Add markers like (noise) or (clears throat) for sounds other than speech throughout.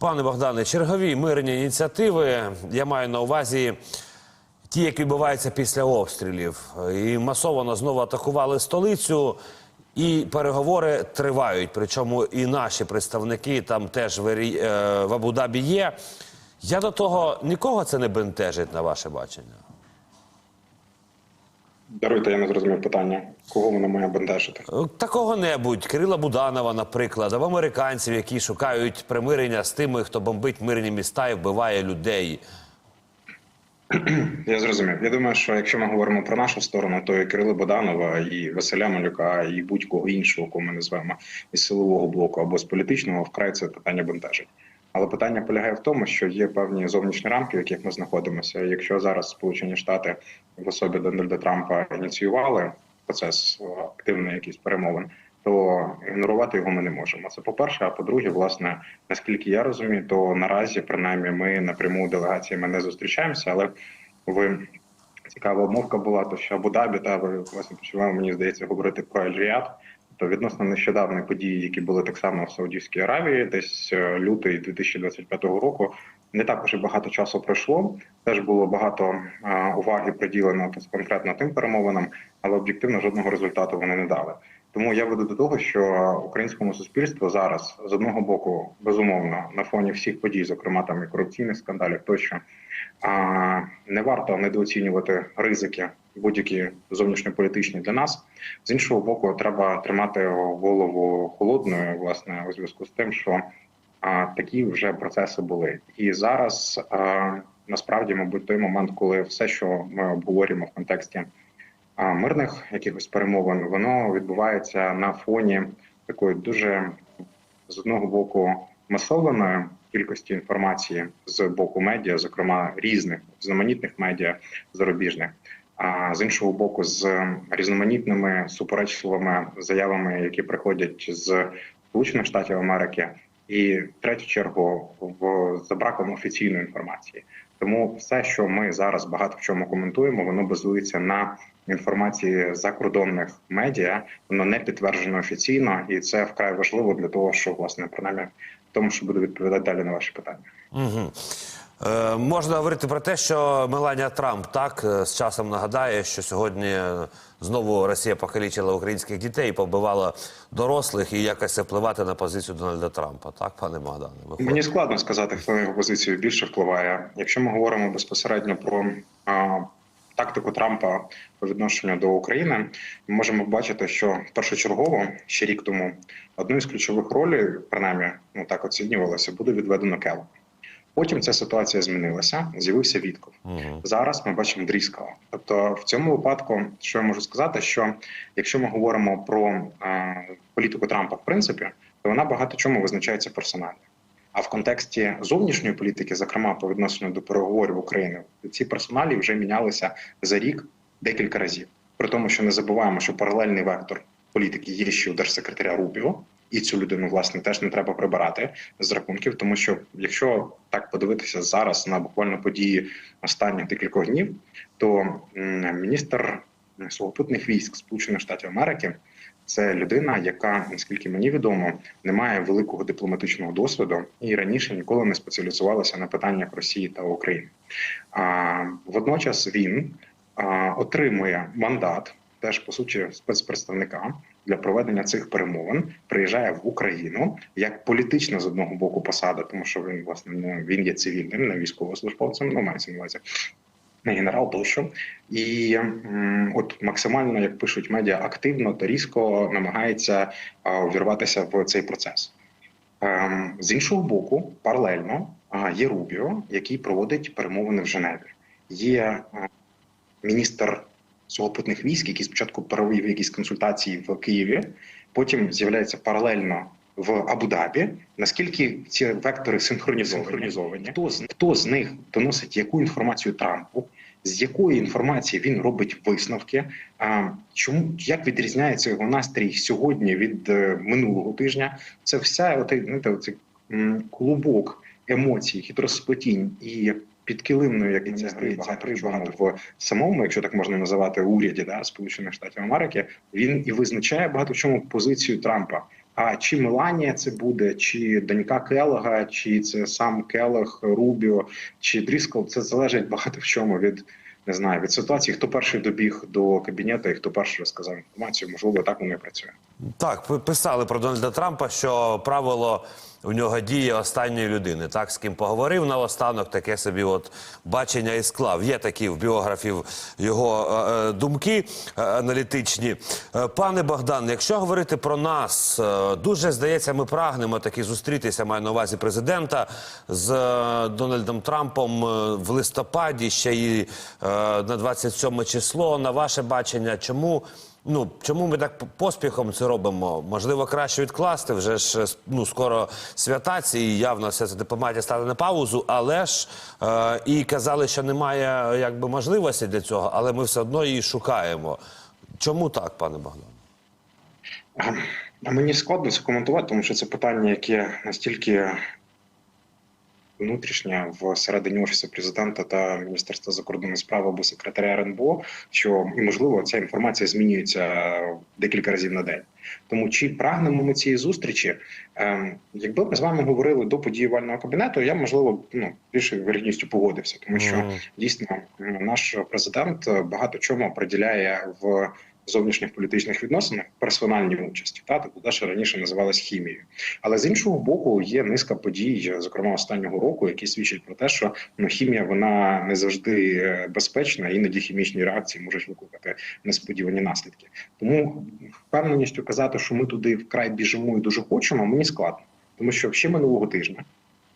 Пане Богдане, чергові мирні ініціативи. Я маю на увазі ті, які відбуваються після обстрілів. І масово знову атакували столицю, і переговори тривають. Причому і наші представники там теж в, е, в Абу-Дабі є. Я до того нікого це не бентежить на ваше бачення. Даруйте, я не зрозумів питання. Кого воно має бентежити? Е, Такого небудь Кирила Буданова, наприклад, або американців, які шукають примирення з тими, хто бомбить мирні міста і вбиває людей. (clears throat) Я зрозумів. Я думаю, що якщо ми говоримо про нашу сторону, то і Кирила Боданова, і Василя Малюка, і будь-кого іншого, кого ми назвемо із силового блоку або з політичного, вкрай це питання бентежить. Але питання полягає в тому, що є певні зовнішні рамки, в яких ми знаходимося. Якщо зараз Сполучені Штати в особі Дональда Трампа ініціювали процес е, активної якісь перемовин, то ігнорувати його ми не можемо. Це по перше. А по-друге, власне, наскільки я розумію, то наразі принаймні ми напряму делегаціями не зустрічаємося, але ви цікава обмовка була, то що Абу-Дабі, та ви власне почали, мені здається, говорити про Ель-Ріад. То відносно нещодавні події, які були так само в Саудівській Аравії, десь е, лютий 2025 року, не також і багато часу пройшло. Теж було багато е, уваги приділено конкретно тим перемовинам, але об'єктивно жодного результату вони не дали. Тому я веду до того, що українському суспільству зараз з одного боку безумовно на фоні всіх подій, зокрема там і корупційних скандалів, тощо не варто недооцінювати ризики будь-які зовнішньополітичні для нас. З іншого боку, треба тримати голову холодною, власне, у зв'язку з тим, що а, такі вже процеси були. І зараз а, насправді, мабуть, той момент, коли все, що ми обговорюємо в контексті а, мирних якихось перемовин, воно відбувається на фоні такої дуже з одного боку масованої кількості інформації з боку медіа, зокрема різних різноманітних медіа зарубіжних. А з іншого боку, з різноманітними суперечливими заявами, які приходять з Сполучених Штатів Америки, і в третю чергу в за браком офіційної інформації. Тому все, що ми зараз багато в чому коментуємо, воно базується на інформації закордонних медіа, воно не підтверджено офіційно, і це вкрай важливо для того, щоб власне принаймні тому, що буду відповідати далі на ваші питання. Угу. Е, можна говорити про те, що Меланія Трамп так е, з часом нагадає, що сьогодні е, знову Росія покалічила українських дітей, побивала дорослих і якось впливати на позицію Дональда Трампа. Так, пане Богдане? Мені складно сказати, хто на його позицію більше впливає. Якщо ми говоримо безпосередньо про а, тактику Трампа по відношенню до України, ми можемо бачити, що першочергово ще рік тому одною з ключових ролей, принаймні, ну так оцінювалося, буде відведено Келл. Потім ця ситуація змінилася. З'явився Вітков. Угу. Зараз ми бачимо Дріскала. Тобто, в цьому випадку, що я можу сказати, що якщо ми говоримо про е, політику Трампа, в принципі, то вона багато чому визначається персонально. А в контексті зовнішньої політики, зокрема по відношенню до переговорів України, ці персоналі вже мінялися за рік декілька разів. При тому, що не забуваємо, що паралельний вектор політики є ще у держсекретаря Рубіо, і цю людину власне теж не треба прибирати з рахунків, тому що якщо так подивитися зараз на буквально події останніх декількох днів, то міністр сухопутних військ Сполучених Штатів Америки це людина, яка наскільки мені відомо, не має великого дипломатичного досвіду і раніше ніколи не спеціалізувалася на питаннях Росії та України. А водночас він а, отримує мандат, теж по суті спецпредставника для проведення цих перемовин. Приїжджає в Україну як політична з одного боку посада, тому що він власне не він є цивільним, не військовослужбовцем. Ну мається на увазі не генерал тощо, і от максимально, як пишуть медіа, активно та різко намагається увірватися в цей процес. Ем, з іншого боку, паралельно є Рубіо, який проводить перемовини в Женеві. Є міністр сухопутних військ, який спочатку провів якісь консультації в Києві, потім з'являється паралельно в Абу-Дабі. Наскільки ці вектори синхронізовані? Хто з хто з них доносить яку інформацію Трампу? З якої інформації він робить висновки? А чому як відрізняється його настрій сьогодні від е, минулого тижня? Це вся оте, знаєте, оцей м, клубок емоцій, хитросплетінь і підкилимної, як це гри багато багато в самому, якщо так можна називати, уряді да, Сполучених Штатів Америки, він і визначає багато в чому позицію Трампа. А чи Меланія це буде, чи донька Келега, чи це сам Келег, Рубіо, чи Дріскол, це залежить багато в чому від не знаю від ситуації, хто перший добіг до кабінету і хто перший розказав інформацію. Можливо, так воно і працює. Так, пи- писали про Дональда Трампа, що правило у нього діє останньої людини. Так, з ким поговорив наостанок, таке собі от бачення і склав. Є такі в біографів його е, е, думки е, аналітичні. Е, пане Богдан, якщо говорити про нас, е, дуже здається, ми прагнемо таки зустрітися, маю на увазі президента з е, Дональдом Трампом е, в листопаді, ще і е, на 27 число. На ваше бачення, чому? Ну чому ми так поспіхом це робимо? Можливо, краще відкласти вже ж ну скоро свята ці явно вся ця дипломатія стане на паузу, але ж е, і казали, що немає якби можливості для цього, але ми все одно її шукаємо. Чому так, пане Богдан? Мені складно це коментувати, тому що це питання, яке настільки внутрішнє всередині офісу президента та міністерства закордонних справ або секретаря РНБО, що і можливо ця інформація змінюється декілька разів на день. Тому чи прагнемо ми цієї зустрічі? Ем, якби ми з вами говорили до події вального кабінету, я можливо ну більше вірністю погодився, тому що дійсно наш президент багато чому приділяє в зовнішніх політичних відносинах персональній участі, та тобто те, що раніше називалось хімією. Але з іншого боку, є низка подій, зокрема останнього року, які свідчать про те, що ну хімія вона не завжди е, безпечна, іноді хімічні реакції можуть викликати несподівані наслідки. Тому впевненістю казати, що ми туди вкрай біжимо і дуже хочемо, мені складно, тому що ще минулого тижня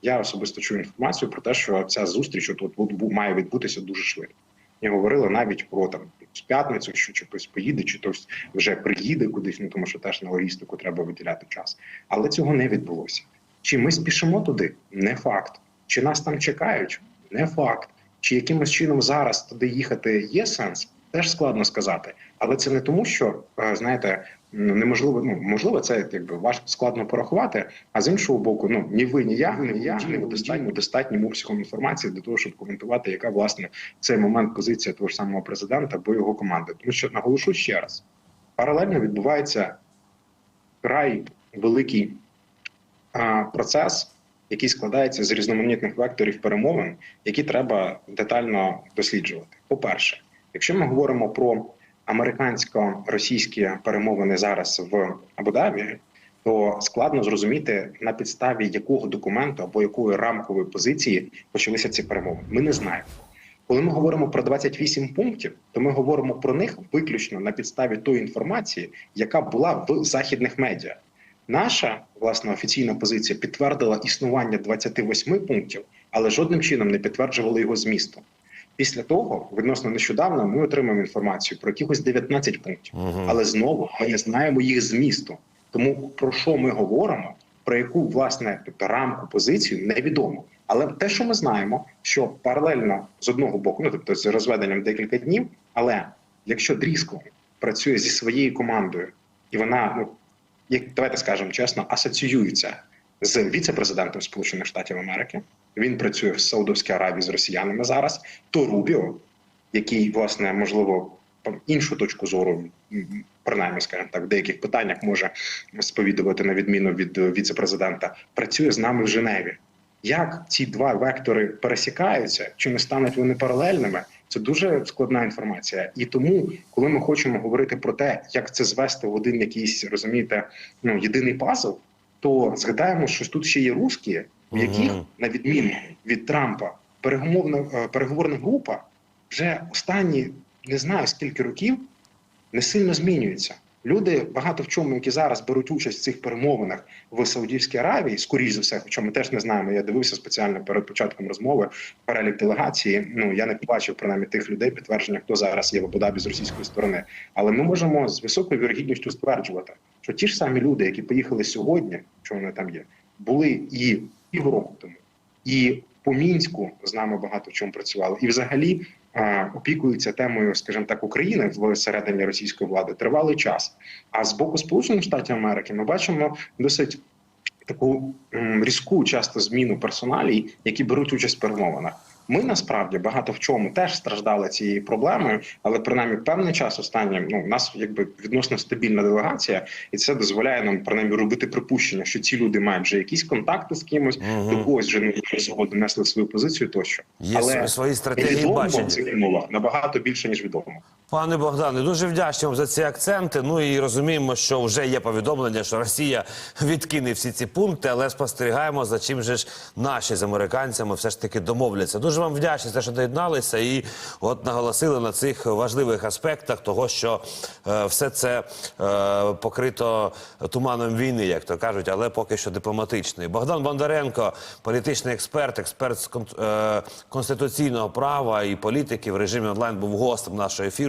я особисто чую інформацію про те, що ця зустріч от, от, бу- має відбутися дуже швидко. І говорили навіть про там п'ятницю, що чи хтось поїде, чи хтось вже приїде кудись, ну тому що теж на логістику треба виділяти час. Але цього не відбулося. Чи ми спішимо туди? Не факт. Чи нас там чекають? Не факт. Чи якимось чином зараз туди їхати є сенс? Теж складно сказати. Але це не тому, що е, знаєте, неможливо, ну можливо, це якби важко складно порахувати. А з іншого боку, ну ні ви, ні я, ні я не достатньо достатнім обсягом інформації для того, щоб коментувати, яка власне в цей момент позиція того ж самого президента або його команди. Тому що наголошу ще раз: паралельно відбувається край великий а, процес, який складається з різноманітних векторів перемовин, які треба детально досліджувати. По-перше, якщо ми говоримо про американсько-російські перемовини зараз в Абу-Дабі, то складно зрозуміти на підставі якого документу або якої рамкової позиції почалися ці перемовини. Ми не знаємо. Коли ми говоримо про 28 пунктів, то ми говоримо про них виключно на підставі тої інформації, яка була в західних медіа. Наша власна офіційна позиція підтвердила існування 28 пунктів, але жодним чином не підтверджувала його змісту. Після того, відносно нещодавно, ми отримаємо інформацію про якихось 19 пунктів, Мгм. але знову ми не знаємо їх змісту. Тому про що ми говоримо, про яку власне тобто, рамку позицію невідомо. Але те, що ми знаємо, що паралельно з одного боку, ну тобто з розведенням декілька днів, але якщо Дріскол працює зі своєю командою, і вона ну як давайте скажемо чесно, асоціюється з віце-президентом Сполучених Штатів Америки. Він працює в Саудовській Аравії з росіянами зараз. То Рубіо, який власне можливо іншу точку зору, принаймні, скажімо так, в деяких питаннях може сповідувати на відміну від е, віце-президента, працює з нами в Женеві. Як ці два вектори пересікаються, чи не стануть вони паралельними? Це дуже складна інформація, і тому, коли ми хочемо говорити про те, як це звести в один якийсь розумієте, ну єдиний пазл, то згадаємо, що тут ще є русські, в яких, на відміну від Трампа, перемовна е, переговорна група вже останні не знаю скільки років не сильно змінюється. Люди багато в чому, які зараз беруть участь в цих перемовинах в Саудівській Аравії, скоріш за все, хоча ми теж не знаємо. Я дивився спеціально перед початком розмови перелік делегації. Ну я не побачив принаймні тих людей підтвердження, хто зараз є в Абу-Дабі з російської сторони. Але ми можемо з високою вірогідністю стверджувати, що ті ж самі люди, які поїхали сьогодні, що вони там є, були і півроку тому, і по мінську з нами багато в чому працювали, і взагалі е, опікуються темою, скажімо так, України в середині російської влади тривалий час. А з боку Сполучених Штатів Америки ми бачимо досить таку м, різку часто зміну персоналій, які беруть участь в перемовинах. Ми насправді багато в чому теж страждали цією проблемою, але принаймні певний час останнім ну у нас якби відносно стабільна делегація, і це дозволяє нам принаймні робити припущення, що ці люди мають вже якісь контакти з кимось, до когось вже не згоду донесли свою позицію тощо. Є але свої стратегії бачення. в цих умовах набагато більше ніж відомо. Пане Богдане, дуже вдячні вам за ці акценти. Ну і розуміємо, що вже є повідомлення, що Росія відкине всі ці пункти, але спостерігаємо, за чим же ж наші з американцями все ж таки домовляться. Дуже вам вдячні за те, що доєдналися, і от наголосили на цих важливих аспектах того, що е, все це е, покрито туманом війни, як то кажуть, але поки що дипломатичний. Богдан Бондаренко, політичний експерт, експерт з кон- е, конституційного права і політики в режимі онлайн був гостем нашого ефіру.